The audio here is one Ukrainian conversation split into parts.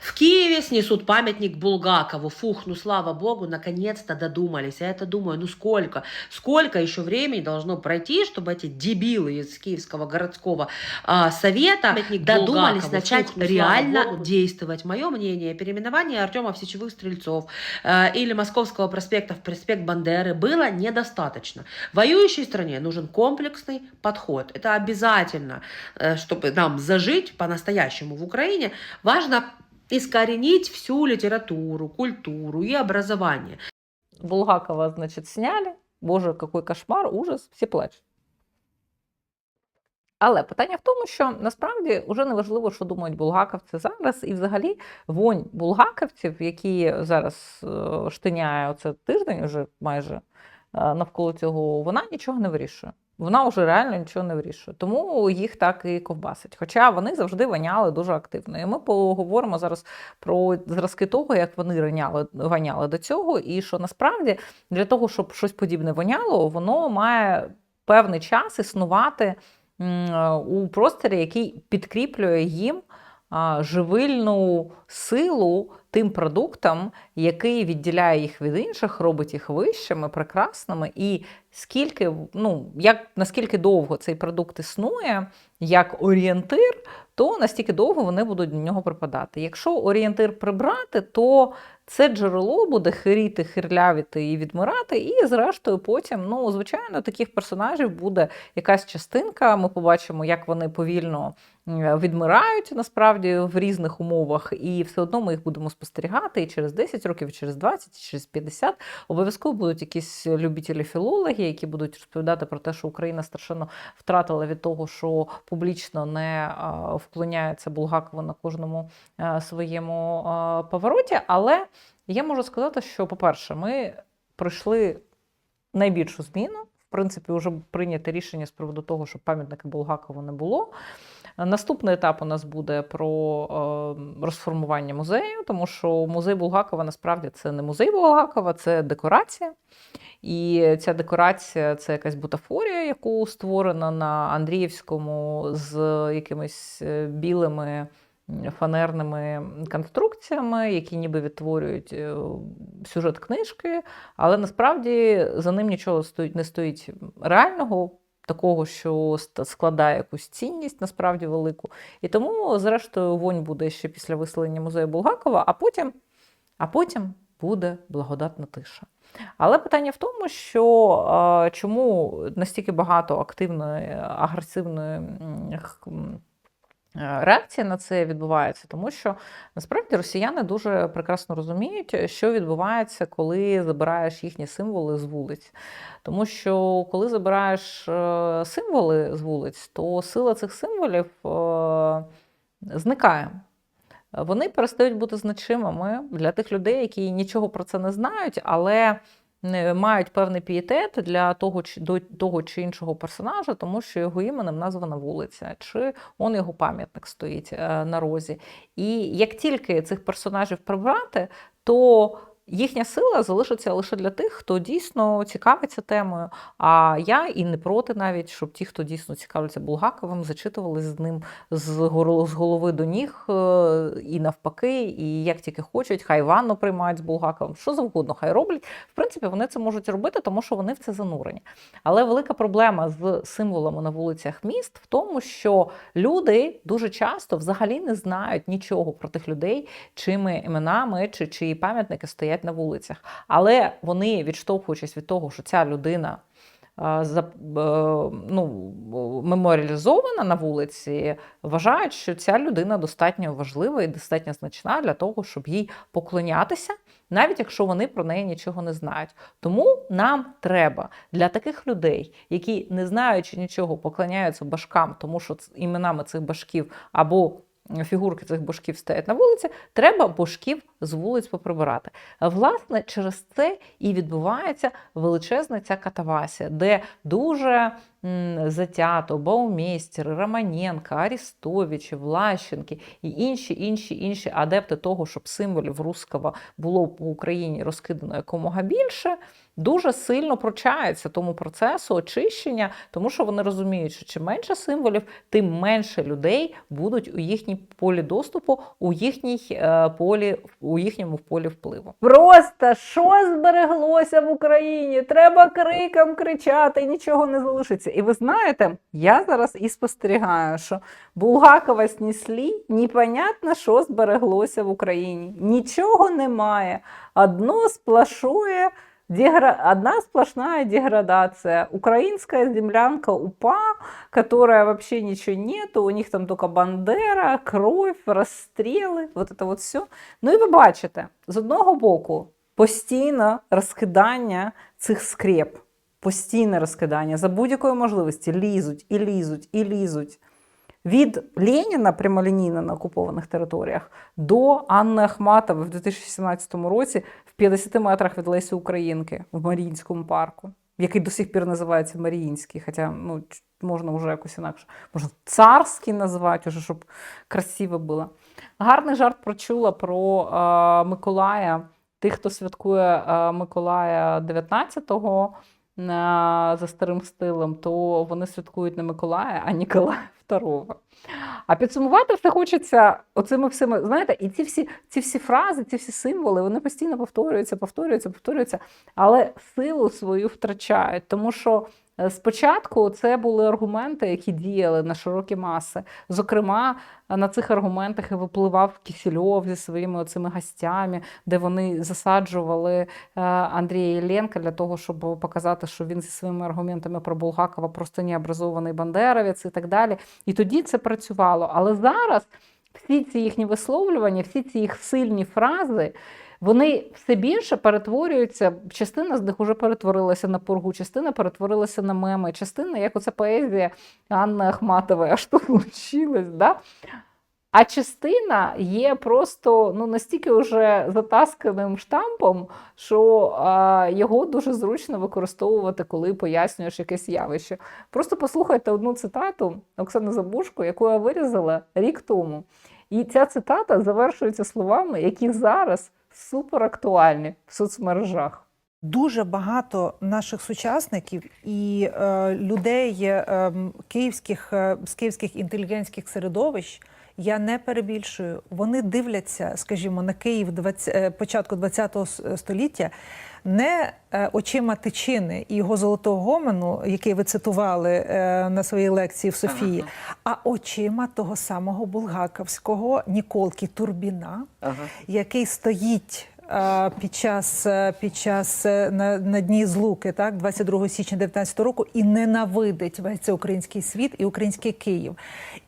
В Киеве снесут памятник Булгакову. Фух, ну слава богу, наконец-то додумались. Я это думаю, ну сколько, сколько еще времени должно пройти, чтобы эти дебилы из Киевского городского а, совета Памятник додумались Булгакову. начать Фух, ну, реально богу. действовать. Мое мнение, переименование Артема Сечевых Стрельцов э, или Московского проспекта в проспект Бандеры было недостаточно. Воюющей стране нужен комплексный подход. Это обязательно, э, чтобы нам зажить по-настоящему в Украине. Важно искоренить всю литературу, культуру и образование. Булгакова, значит, сняли. Боже, какой кошмар, ужас, всі плачуть. Але питання в тому, що насправді вже не важливо, що думають булгаковці зараз, і взагалі вонь булгаковців, які зараз е, штиняє оце тиждень, уже майже е, навколо цього, вона нічого не вирішує. Вона вже реально нічого не вирішує. Тому їх так і ковбасить. Хоча вони завжди ваняли дуже активно. І ми поговоримо зараз про зразки того, як вони раняли, ваняли до цього, і що насправді для того, щоб щось подібне воняло, воно має певний час існувати у просторі, який підкріплює їм живильну силу тим продуктам, який відділяє їх від інших, робить їх вищими, прекрасними. І скільки, ну, як, наскільки довго цей продукт існує, як орієнтир, то настільки довго вони будуть до нього припадати. Якщо орієнтир прибрати, то це джерело буде хиріти, хирлявіти і відмирати, і зрештою потім, ну, звичайно, таких персонажів буде якась частинка. Ми побачимо, як вони повільно відмирають насправді в різних умовах, і все одно ми їх будемо спостерігати і через 10 років, і через 20, і через 50. Обов'язково будуть якісь любителі філологи, які будуть розповідати про те, що Україна страшенно втратила від того, що публічно не вклоняється Булгакову на кожному своєму повороті. Але я можу сказати, що, по-перше, ми пройшли найбільшу зміну. В принципі, вже прийнято рішення з приводу того, щоб пам'ятника Булгакову не було. Наступний етап у нас буде про е, розформування музею, тому що музей Булгакова насправді це не музей Булгакова, це декорація. І ця декорація це якась бутафорія, яку створена на Андріївському з якимись е, білими фанерними конструкціями, які ніби відтворюють е, сюжет книжки, але насправді за ним нічого не стоїть реального. Такого, що складає якусь цінність насправді велику. І тому, зрештою, вонь буде ще після виселення музею Булгакова, а потім, а потім буде благодатна тиша. Але питання в тому, що чому настільки багато активної, агресивної е, реакції на це відбувається, тому що насправді росіяни дуже прекрасно розуміють, що відбувається, коли забираєш їхні символи з вулиць. Тому що коли забираєш е, символи з вулиць, то сила цих символів е, зникає. Вони перестають бути значимими для тих людей, які нічого про це не знають, але мають певний пієтет для того чи до того чи іншого персонажа, тому що його іменем названа вулиця, чи он його пам'ятник стоїть е, на розі. І як тільки цих персонажів прибрати, то їхня сила залишиться лише для тих, хто дійсно цікавиться темою. А я і не проти навіть, щоб ті, хто дійсно цікавляться Булгаковим, зачитували з ним з голови до ніг е, і навпаки, і як тільки хочуть, хай ванну приймають з Булгаковим, що завгодно, хай роблять. В принципі, вони це можуть робити, тому що вони в це занурені. Але велика проблема з символами на вулицях міст в тому, що люди дуже часто взагалі не знають нічого про тих людей, чими іменами чи чиї пам'ятники стоять на вулицях. Але вони, відштовхуючись від того, що ця людина е, ну, меморіалізована на вулиці, вважають, що ця людина достатньо важлива і достатньо значна для того, щоб їй поклонятися, навіть якщо вони про неї нічого не знають. Тому нам треба для таких людей, які не знаючи нічого, поклоняються башкам, тому що іменами цих башків або фігурки цих башків стоять на вулиці, треба башків з вулиць поприбирати. Власне, через це і відбувається величезна ця катавасія, де дуже Затято, Баумейстери, Романенка, Арістовичі, Влащенки і інші, інші, інші адепти того, щоб символів русского було по Україні розкидано якомога більше, дуже сильно пручаються тому процесу очищення, тому що вони розуміють, що чим менше символів, тим менше людей будуть у їхній полі доступу, у їхній е, полі, у їхньому полі впливу. Просто що збереглося в Україні? Треба криком кричати, нічого не залишиться. І ви знаєте, я зараз і спостерігаю, що Булгакова снесли, непонятно, що збереглося в Україні. Нічого немає. Одно сплошує. Дегра... Одна сплошная деградация. Украинская землянка УПА, которая вообще ничего нету, у них там только бандера, кровь, розстріли, вот это вот все. Ну і ви бачите, з одного боку, постійне розкидання цих скреп, постійне розкидання за будь-якої можливості лізуть і лізуть і лізуть. Від Леніна прямолінійно на окупованих територіях до Анни Ахматової в 2017 році в 50 метрах від Лесі Українки в Маріїнському парку, який до сих пір називається Маріїнський, хоча ну, можна вже якось інакше. Можна царський назвати, уже, щоб красиво було. Гарний жарт прочула про е, Миколая. Тих, хто святкує е, Миколая 19-го е, за старим стилем, то вони святкують не Миколая, а Ніколая II. А підсумувати все хочеться оцими всіми, знаєте, і ці всі, ці всі фрази, ці всі символи, вони постійно повторюються, повторюються, повторюються, але силу свою втрачають. Тому що е, спочатку це були аргументи, які діяли на широкі маси. Зокрема, на цих аргументах і випливав Кісельов зі своїми оцими гостями, де вони засаджували е, Андрія Єленка для того, щоб показати, що він зі своїми аргументами про Булгакова просто необразований бандеровець і так далі. І тоді це працювало. Але зараз всі ці їхні висловлювання, всі ці їх сильні фрази. Вони все більше перетворюються. Частина з них вже перетворилася на пургу, частина перетворилася на меми, частина, як оця поезія Анни Ахматової, аж тут случилось. Да? А частина є просто ну, настільки вже затасканим штампом, що а, його дуже зручно використовувати, коли пояснюєш якесь явище. Просто послухайте одну цитату Оксани Забушко, яку я вирізала рік тому. І ця цитата завершується словами, які зараз супер актуальні в соцмережах. Дуже багато наших сучасників і е, людей е, київських е, з київських інтелігентських середовищ. Я не перебільшую. Вони дивляться, скажімо, на Київ 20, е, початку ХХ століття не е, очима Тичини і його золотого гомену, який ви цитували е, на своїй лекції в Софії, а очима того самого булгаковського Ніколки Турбіна, який стоїть е, під час, е, під час е, на, на дні злуки, так, 22 січня 19 року, і ненавидить весь цей український світ і український Київ.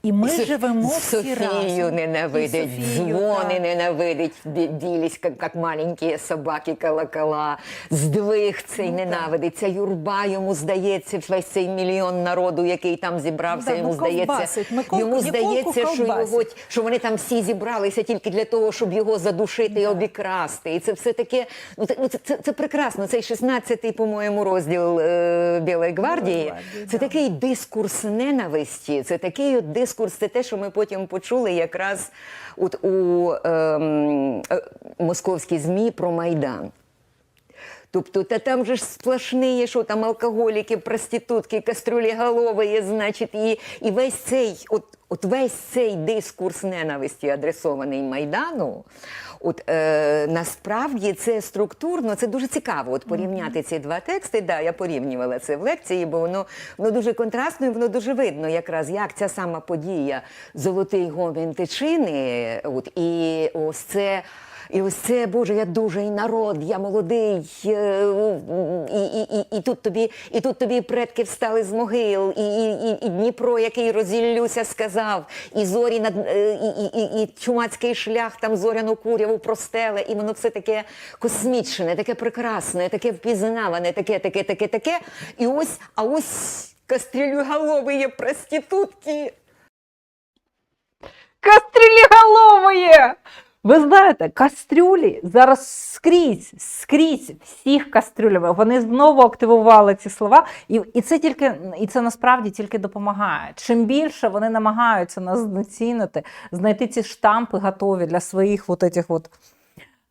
І ми С- живемо всі Софію разом. ненавидить, І Софію, дзвони так. ненавидить, бі- білість, як, як маленькі собаки колокола, здвиг цей Ну, ненавидить, ця юрба йому здається, весь цей мільйон народу, який там зібрався, Да, йому ну, здається. Микол- йому здається, що його, що вони там всі зібралися тільки для того, щоб його задушити і обікрасти. І це все таке, ну це, ну, це, це, це прекрасно. Цей 16-й, по-моєму, розділ е, Білої гвардії. гвардії, Це да. такий дискурс ненависті. Це такий от дискурс, це те, що ми потім почули якраз от у е, е, московській ЗМІ про Майдан. Тобто, та там же ж сплошні, є, що там алкоголіки, проститутки, кастрюлі голови, значить, і, і весь цей, от, от весь цей дискурс ненависті, адресований Майдану, от е, насправді це структурно, це дуже цікаво. От порівняти ці два тексти. Да, я порівнювала це в лекції, бо воно, воно дуже контрастно і воно дуже видно, якраз як ця сама подія Золотий гомін Тичини, от і ось це. І ось це, Боже, я дуже народ, я молодий, е, і, і, і, і, тут тобі, і тут тобі предки встали з могил, і, і, і, Дніпро, який розіллюся, сказав, і зорі над е, і, і, і, чумацький шлях, там зоряну куряву простеле, і воно все таке космічне, таке прекрасне, таке впізнаване, таке, таке, таке, таке. І ось, а ось кастрюлюголові є проститутки. Кастріліголової! Ви знаєте, кастрюлі зараз скрізь, скрізь всіх кастрюлями. Вони знову активували ці слова, і, і це тільки і це насправді тільки допомагає. Чим більше вони намагаються нас знецінити, знайти ці штампи готові для своїх от этих от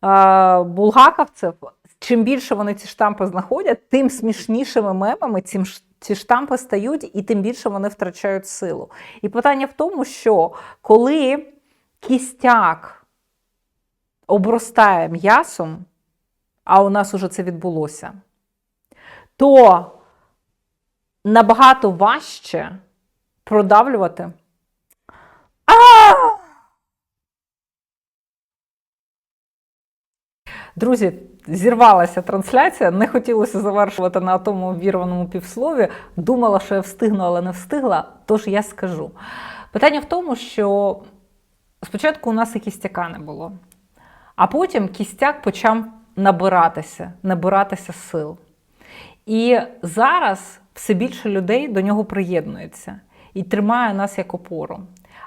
е, булгаковців. Чим більше вони ці штампи знаходять, тим смішнішими мемами ш- ці штампи стають, і тим більше вони втрачають силу. І питання в тому, що коли кістяк обростає м'ясом, а у нас уже це відбулося, то набагато важче продавлювати. А! Друзі, зірвалася трансляція. Не хотілося завершувати на тому обірваному півслові. Думала, що я встигну, але не встигла. Тож я скажу. Питання в тому, що спочатку у нас і кістяка не було, а потім кістяк почав набиратися, набиратися сил. І зараз все більше людей до нього приєднується і тримає нас як опору.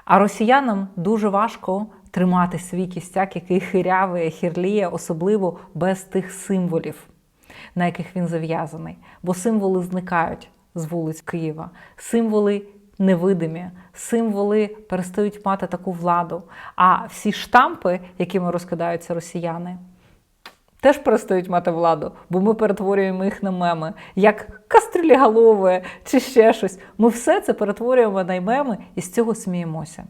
А росіянам дуже важко тримати свій кістяк, який хирявий, хірліє, особливо без тих символів, на яких він зав'язаний. Бо символи зникають з вулиць Києва. Символи невидимі, символи перестають мати таку владу. А всі штампи, якими розкидаються росіяни, теж перестають мати владу, бо ми перетворюємо їх на меми, як кастрюліголове чи ще щось. Ми все це перетворюємо на меми і з цього сміємося.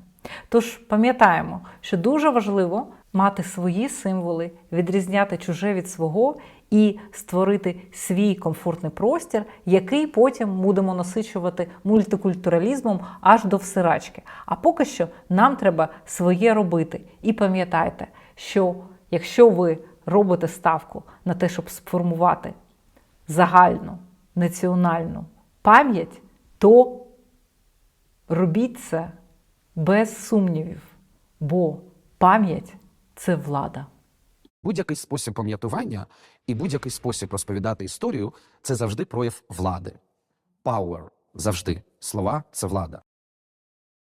Тож пам'ятаємо, що дуже важливо мати свої символи, відрізняти чуже від свого і створити свій комфортний простір, який потім будемо насичувати мультикультуралізмом аж до всирачки. А поки що нам треба своє робити. І пам'ятайте, що якщо ви робите ставку на те, щоб сформувати загальну національну пам'ять, то робіть це без сумнівів, бо пам'ять це влада. Будь-який спосіб пам'ятування і будь-який спосіб розповідати історію це завжди прояв влади. Power завжди. Слова це влада.